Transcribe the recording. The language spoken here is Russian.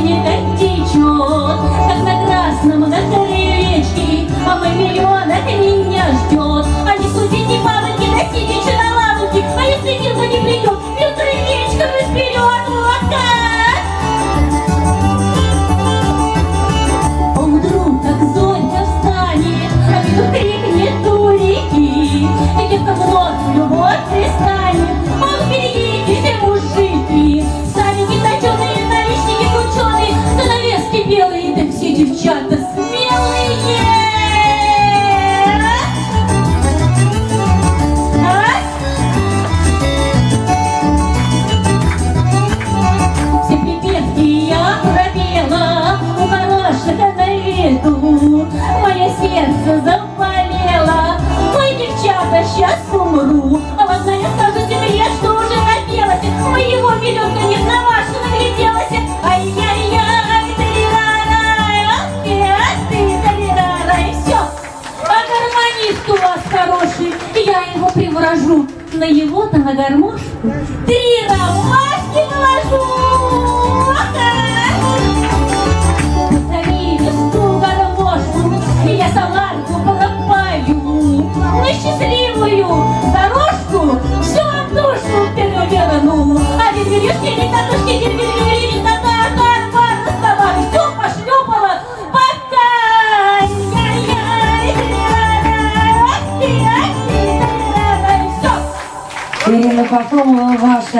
не так течет, как на красном гасторе речки, а мы миллион от меня. А не судите, бабоньки, досидите на лавочке, а если Милка придет, гармонист у вас хороший. Я его приворожу на его-то на гармошку. Три ромашки наложу. Позови весну гармошку, я соларку пропою. На счастливую дорожку всю душу переверну. А веревки не татушки, деревья ля-ля, ах ты, ах ты, ля-ля-ля. Всё. Ирина Попова, ваша